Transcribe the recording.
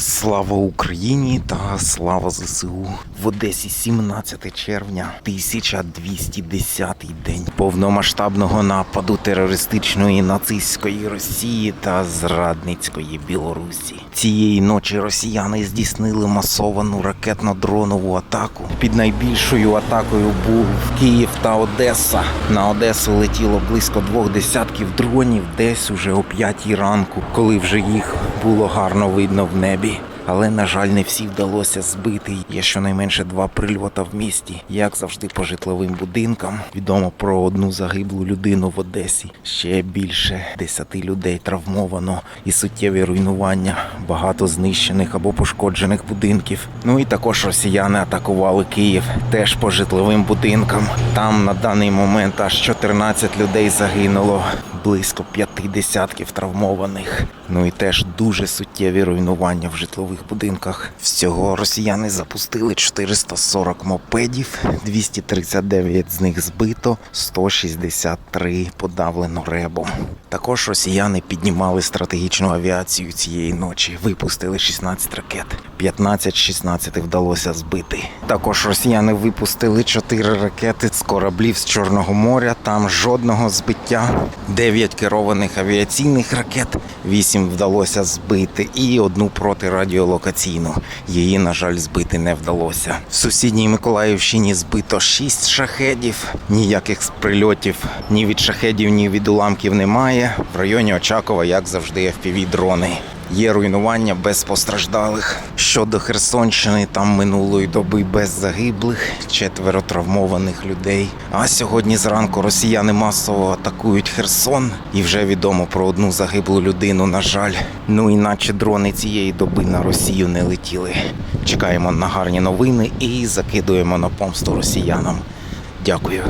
Слава Україні та слава ЗСУ в Одесі 17 червня, 1210 день повномасштабного нападу терористичної нацистської Росії та зрадницької Білорусі. Цієї ночі росіяни здійснили масовану ракетно-дронову атаку. Під найбільшою атакою був Київ та Одеса. На Одесу летіло близько двох десятків дронів, десь уже о п'ятій ранку, коли вже їх було гарно видно в небі. Але, на жаль, не всі вдалося збити. Є щонайменше два прильота в місті, як завжди по житловим будинкам. Відомо про одну загиблу людину в Одесі. Ще більше десяти людей травмовано і суттєві руйнування, багато знищених або пошкоджених будинків. Ну і також росіяни атакували Київ теж по житловим будинкам. Там на даний момент аж 14 людей загинуло близько п'яти десятків травмованих. Ну і теж дуже суттєві руйнування в житлових будинках. Всього росіяни запустили 440 мопедів, 239 з них збито, 163 подавлено ребом. Також росіяни піднімали стратегічну авіацію цієї ночі, випустили 16 ракет. 15-16 вдалося збити. Також росіяни випустили 4 ракети з кораблів з Чорного моря. Там жодного збиття. 9 керованих авіаційних ракет, 8 вдалося збити, і одну протирадіолокаційну. Її, на жаль, збити не вдалося. В сусідній Миколаївщині збито 6 шахедів. Ніяких прильотів ні від шахедів, ні від уламків немає. В районі Очакова, як завжди, fpv дрони. Є руйнування без постраждалих. Щодо Херсонщини, там минулої доби без загиблих, четверо травмованих людей. А сьогодні зранку росіяни масово атакують Херсон, і вже відомо про одну загиблу людину. На жаль, ну іначе дрони цієї доби на Росію не летіли. Чекаємо на гарні новини і закидуємо на помсту росіянам. Дякую.